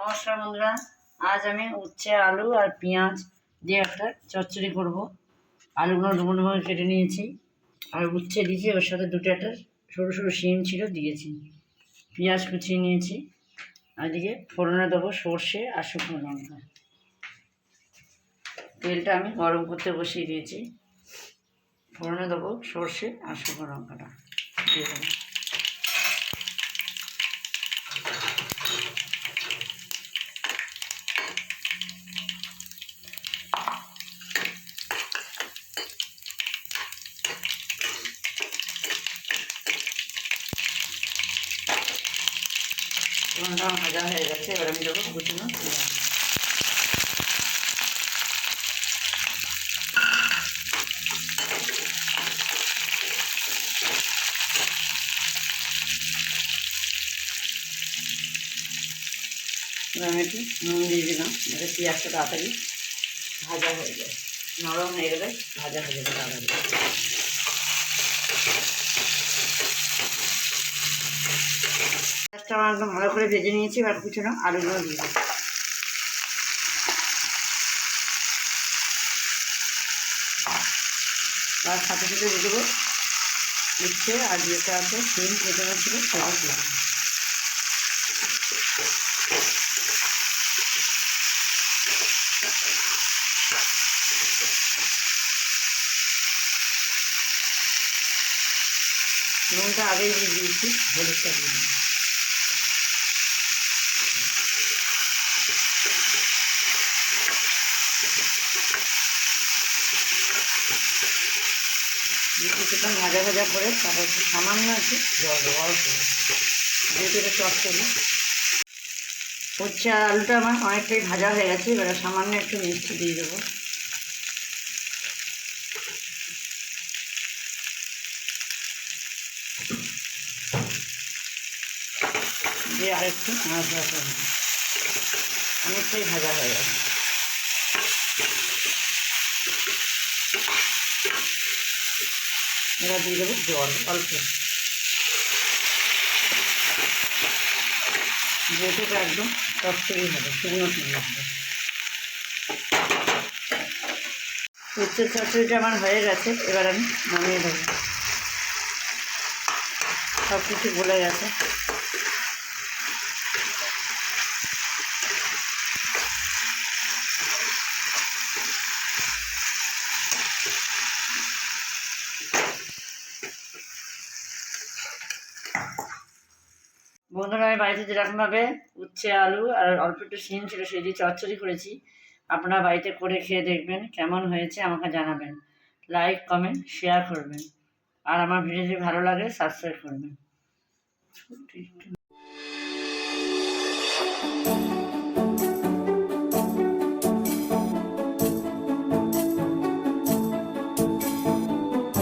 নমস্কার বন্ধুরা, আজ আমি উচ্ছে, আলু আর পেঁয়াজ দিয়ে একটা চচ্চড়ি করব। আলুগুলো ডুবো ডুবো কেটে নিয়েছি। আর উচ্ছে দিয়েছি, ওর সাথে দুটো একটা সরু সরু শিম ছিল, দিয়েছি। পেঁয়াজ কুচিয়ে নিয়েছি। আর এদিকে ফোড়নে দেবো সর্ষে আর শুকনো লঙ্কা। তেলটা আমি গরম করতে বসিয়ে দিয়েছি। ফোড়নে দেবো সর্ষে আর শুকনো লঙ্কাটা। দিয়ে দেবো। ফোড়নটা ভাজা হয়ে গেছে, এবার আমি দেবো এবার আমি একটু নুন দিয়ে দিলাম, যাতে পেঁয়াজটা তাড়াতাড়ি ভাজা হয়ে যায়। নরম হয়ে গেলে ভাজা হয়ে যাবে তাড়াতাড়ি। পেঁয়াজটা একদম ভালো করে ভেজে নিয়েছি, এবার কুচনো আলুগুলো দিয়ে দিই তার সাথে সাথে দিয়ে দেবো উচ্ছে আর যেটা আছে সিম কেটে ছিল সেটা দিয়ে দেবো। নুনটা আগেই দিয়ে দিয়েছি, হলুদটা দিয়ে কিছুক্ষণ ভাজা ভাজা করে তারপর একটু সামান্য একটু জল দেবো অল্প যেহেতু এটা চট করি হচ্ছে আলুটা আমার অনেকটাই ভাজা হয়ে গেছে, এবার সামান্য একটু মিষ্টি দিয়ে দেবো। দিয়ে আরেকটু ভাজা অনেকটাই ভাজা হয়ে গেছে। এবার দিয়ে দেবো জল, অল্প। যেহেতু এটা একদম চচ্চড়ি হবে, শুকনো শুকনো হবে। উচ্চের চচ্চড়িটা আমার হয়ে গেছে, এবার আমি নামিয়ে দেবো সব কিছু বলে গেছে। বন্ধুরা, আমি বাড়িতে যেরকমভাবে উচ্ছে, আলু আর অল্প একটু সিম ছিল সেই দিয়ে চচ্চড়ি করেছি। আপনারা বাড়িতে করে খেয়ে দেখবেন কেমন হয়েছে, আমাকে জানাবেন। লাইক কমেন্ট শেয়ার করবেন। আর আমার ভিডিও যদি ভালো লাগে সাবস্ক্রাইব করবেন।